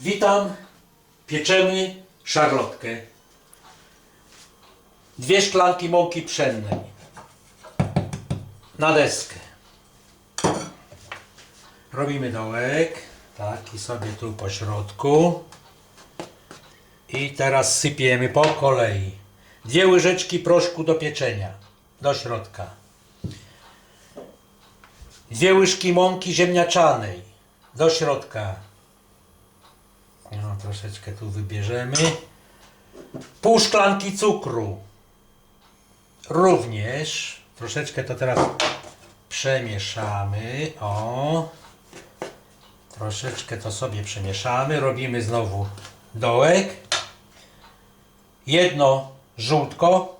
Witam. Pieczemy szarlotkę. Dwie szklanki mąki pszennej. Na deskę. Robimy dołek. Taki sobie tu po środku. I teraz sypiemy po kolei. Dwie łyżeczki proszku do pieczenia. Do środka. Dwie łyżki mąki ziemniaczanej. Do środka. No, troszeczkę tu wybierzemy. Pół szklanki cukru. Również. Troszeczkę to teraz przemieszamy. O. Troszeczkę to sobie przemieszamy. Robimy znowu dołek. Jedno żółtko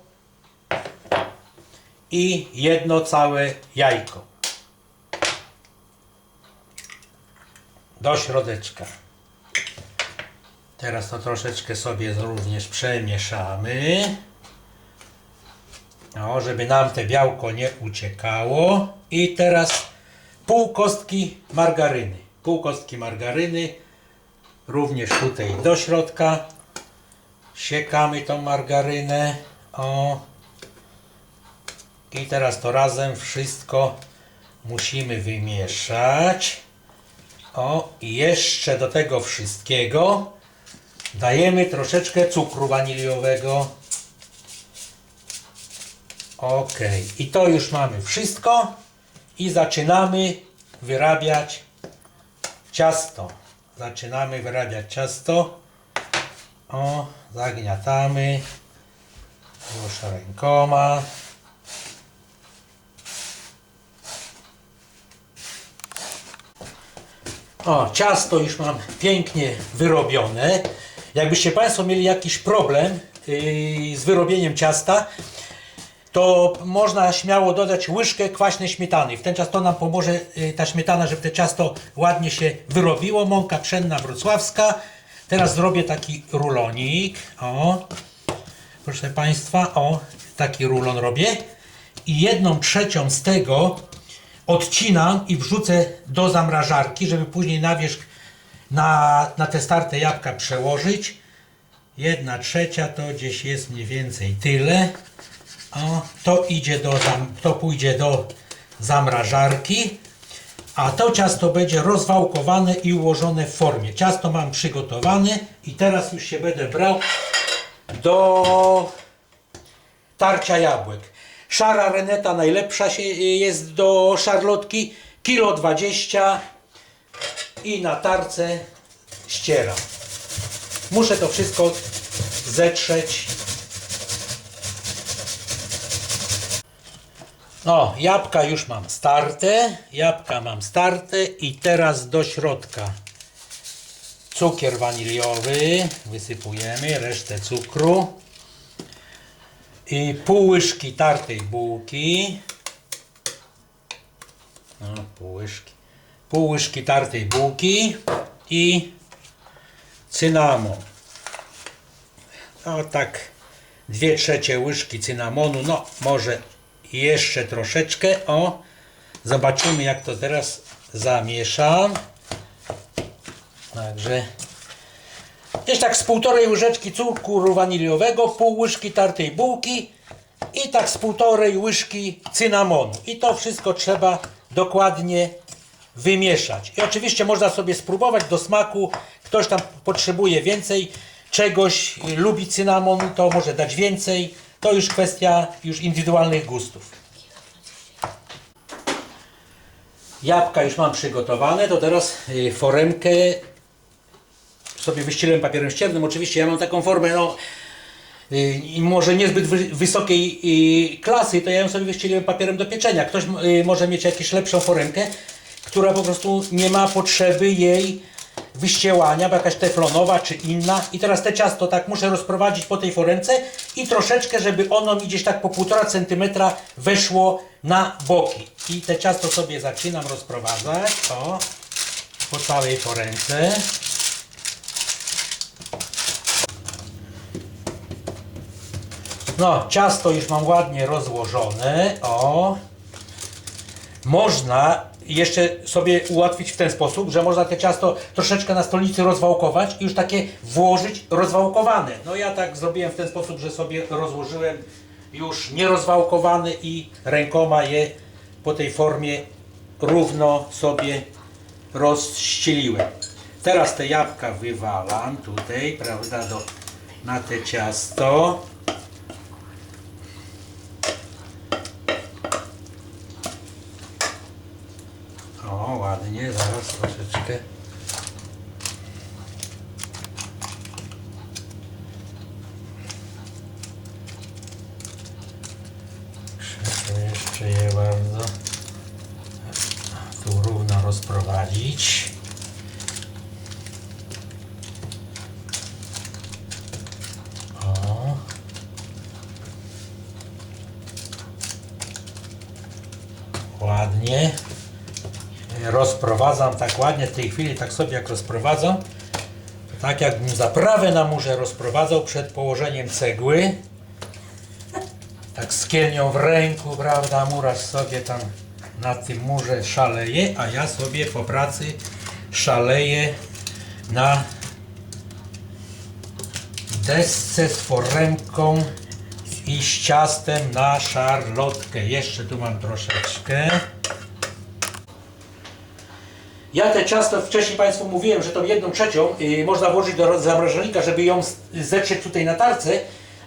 i jedno całe jajko. Do środeczka. Teraz to troszeczkę sobie również przemieszamy. O, żeby nam te białko nie uciekało. I teraz pół kostki margaryny. Pół kostki margaryny. Również tutaj do środka. Siekamy tą margarynę. O. I teraz to razem wszystko musimy wymieszać. O, i jeszcze do tego wszystkiego dajemy troszeczkę cukru waniliowego. Ok, i to już mamy wszystko. I zaczynamy wyrabiać ciasto. Zaczynamy wyrabiać ciasto. O, zagniatamy już rękoma. O, ciasto już mam pięknie wyrobione. Jakbyście Państwo mieli jakiś problem yy, z wyrobieniem ciasta, to można śmiało dodać łyżkę kwaśnej śmietany. W ten czas to nam pomoże yy, ta śmietana, żeby to ciasto ładnie się wyrobiło. Mąka pszenna wrocławska. Teraz zrobię taki rulonik. O, proszę Państwa, o, taki rulon robię. I jedną trzecią z tego odcinam i wrzucę do zamrażarki, żeby później na wierzch na, na te starte jabłka przełożyć. Jedna trzecia to gdzieś jest mniej więcej tyle. O, to idzie do, to pójdzie do zamrażarki. A to ciasto będzie rozwałkowane i ułożone w formie. Ciasto mam przygotowane i teraz już się będę brał do tarcia jabłek. Szara reneta najlepsza jest do szarlotki. Kilo 20 i na tarce ścieram. Muszę to wszystko zetrzeć. No, jabłka już mam starte. Jabłka mam starte i teraz do środka cukier waniliowy. Wysypujemy resztę cukru i pół łyżki tartej bułki. No, pół łyżki. Pół łyżki tartej bułki i cynamon. No tak, dwie trzecie łyżki cynamonu, no może jeszcze troszeczkę, o. Zobaczymy jak to teraz zamieszam. Także Gdzieś tak z półtorej łyżeczki cukru waniliowego, pół łyżki tartej bułki i tak z półtorej łyżki cynamonu. I to wszystko trzeba dokładnie wymieszać. I oczywiście można sobie spróbować do smaku. Ktoś tam potrzebuje więcej czegoś, y, lubi cynamon, to może dać więcej. To już kwestia już indywidualnych gustów. Jabłka już mam przygotowane, to teraz y, foremkę sobie wyścielem papierem ściernym. Oczywiście ja mam taką formę, no i może niezbyt wy, wysokiej klasy, to ja ją sobie wyścieliłem papierem do pieczenia. Ktoś może mieć jakąś lepszą foremkę, która po prostu nie ma potrzeby jej wyścielania, bo jakaś teflonowa czy inna. I teraz te ciasto tak muszę rozprowadzić po tej foremce i troszeczkę, żeby ono mi gdzieś tak po 1,5 cm weszło na boki. I te ciasto sobie zaczynam rozprowadzać, o, po całej foremce. No, ciasto już mam ładnie rozłożone. O. Można jeszcze sobie ułatwić w ten sposób, że można te ciasto troszeczkę na stolnicy rozwałkować i już takie włożyć rozwałkowane. No ja tak zrobiłem w ten sposób, że sobie rozłożyłem już nierozwałkowane i rękoma je po tej formie równo sobie rozścieliłem. Teraz te jabłka wywalam tutaj, prawda, do, na te ciasto. O, ładnie, zaraz troszeczkę. Jeszcze je bardzo tu równo rozprowadzić. O. Ładnie. Rozprowadzam tak ładnie w tej chwili, tak sobie jak rozprowadzam. Tak jakbym zaprawę na murze rozprowadzał przed położeniem cegły. Tak z kielnią w ręku, prawda, murarz sobie tam na tym murze szaleje, a ja sobie po pracy szaleję na desce z foremką i z ciastem na szarlotkę. Jeszcze tu mam troszeczkę. Ja te ciasto wcześniej Państwu mówiłem, że tą jedną trzecią y, można włożyć do zamrażalnika, żeby ją zetrzeć tutaj na tarce,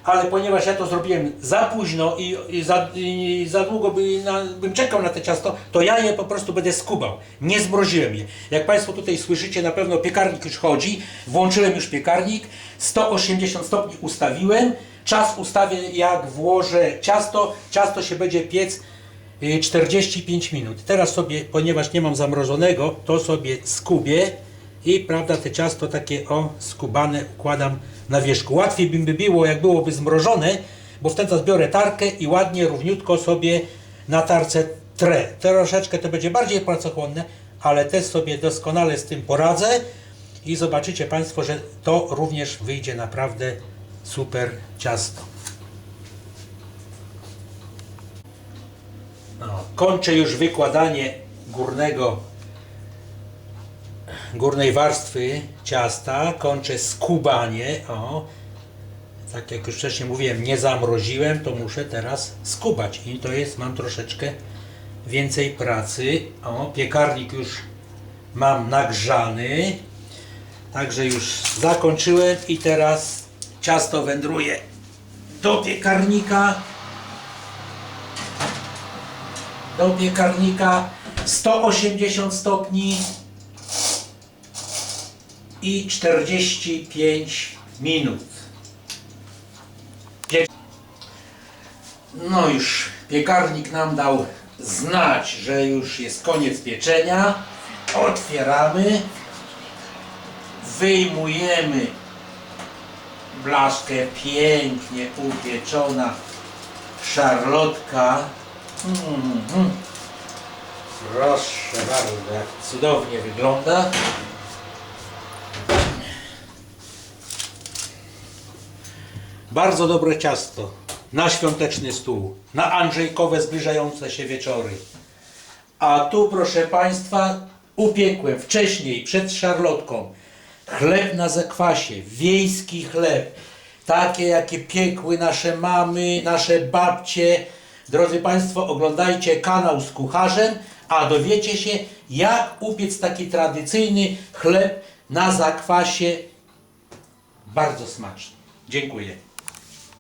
ale ponieważ ja to zrobiłem za późno i, i, za, i za długo by na, bym czekał na te ciasto, to ja je po prostu będę skubał. Nie zmroziłem je. Jak Państwo tutaj słyszycie, na pewno piekarnik już chodzi. Włączyłem już piekarnik, 180 stopni ustawiłem. Czas ustawię jak włożę ciasto. Ciasto się będzie piec 45 minut. Teraz sobie, ponieważ nie mam zamrożonego, to sobie skubię i prawda, te ciasto takie o skubane układam na wierzchu. Łatwiej by było, jak byłoby zmrożone, bo w ten czas biorę tarkę i ładnie, równiutko sobie na tarce trę. Troszeczkę to będzie bardziej pracochłonne, ale też sobie doskonale z tym poradzę i zobaczycie Państwo, że to również wyjdzie naprawdę super ciasto. Kończę już wykładanie górnego, górnej warstwy ciasta. Kończę skubanie. O, tak jak już wcześniej mówiłem, nie zamroziłem, to muszę teraz skubać. I to jest, mam troszeczkę więcej pracy. O, piekarnik już mam nagrzany. Także już zakończyłem i teraz ciasto wędruje do piekarnika do piekarnika 180 stopni i 45 minut. No już piekarnik nam dał znać, że już jest koniec pieczenia. Otwieramy. Wyjmujemy blaszkę pięknie upieczona szarlotka. Mhm. Proszę bardzo, jak cudownie wygląda. Bardzo dobre ciasto na świąteczny stół, na Andrzejkowe zbliżające się wieczory. A tu, proszę Państwa, upiekłem wcześniej, przed szarlotką, chleb na zakwasie, wiejski chleb, takie jakie piekły nasze mamy, nasze babcie. Drodzy Państwo, oglądajcie kanał z kucharzem, a dowiecie się, jak upiec taki tradycyjny chleb na zakwasie. Bardzo smaczny. Dziękuję.